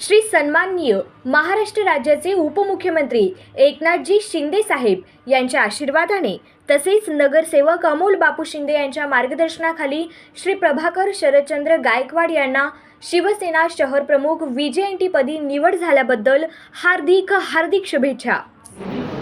श्री सन्माननीय महाराष्ट्र राज्याचे उपमुख्यमंत्री एकनाथजी शिंदे साहेब यांच्या आशीर्वादाने तसेच नगरसेवक अमोल बापू शिंदे यांच्या मार्गदर्शनाखाली श्री प्रभाकर शरदचंद्र गायकवाड यांना शिवसेना शहर प्रमुख पदी निवड झाल्याबद्दल हार्दिक हार्दिक शुभेच्छा.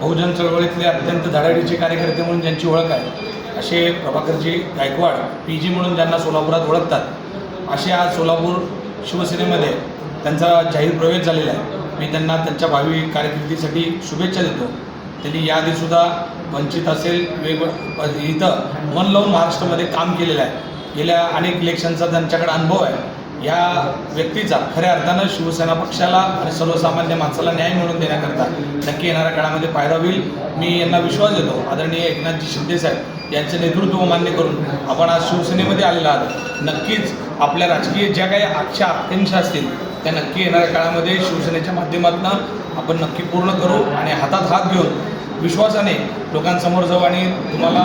बहुजन चळवळीतले अत्यंत धडाडीचे कार्यकर्ते म्हणून ज्यांची ओळख आहे असे प्रभाकरजी गायकवाड पी जी म्हणून ज्यांना सोलापुरात ओळखतात असे आज सोलापूर शिवसेनेमध्ये त्यांचा जाहीर प्रवेश झालेला आहे. मी त्यांना त्यांच्या भावी कारकिर्दीसाठी शुभेच्छा देतो. त्यांनी याआधीसुद्धा वंचित असेल वेग इथं मन लावून महाराष्ट्रामध्ये काम केलेलं आहे. गेल्या अनेक इलेक्शनचा त्यांच्याकडे अनुभव आहे. या व्यक्तीचा खऱ्या अर्थानं शिवसेना पक्षाला आणि सर्वसामान्य माणसाला न्याय मिळवून देण्याकरता नक्की येणाऱ्या काळामध्ये फायदा होईल मी यांना विश्वास देतो. आदरणीय एकनाथजी शिंदे साहेब यांचं नेतृत्व मान्य करून आपण आज शिवसेनेमध्ये आलेला आहात. नक्कीच आपल्या राजकीय ज्या काही आजच्या आकांक्षा असतील त्या नक्की येणाऱ्या काळामध्ये शिवसेनेच्या माध्यमातून आपण नक्की पूर्ण करू आणि हातात हात घेऊन विश्वासाने लोकांसमोर जाऊ आणि तुम्हाला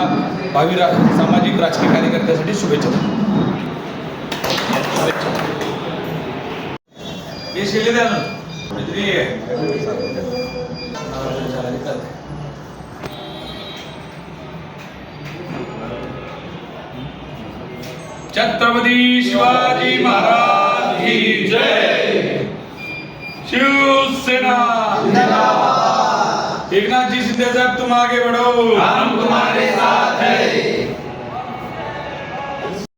भावी रा सामाजिक राजकीय कार्यकर्त्यासाठी शुभेच्छा हे शिले द्या ना. कोणीतरी छत्रपती शिवाजी महाराज की जय. शिवसेना. एकनाथ जी शिंदे साहब तुम आगे बढ़ो. हम तुम्हारे साथ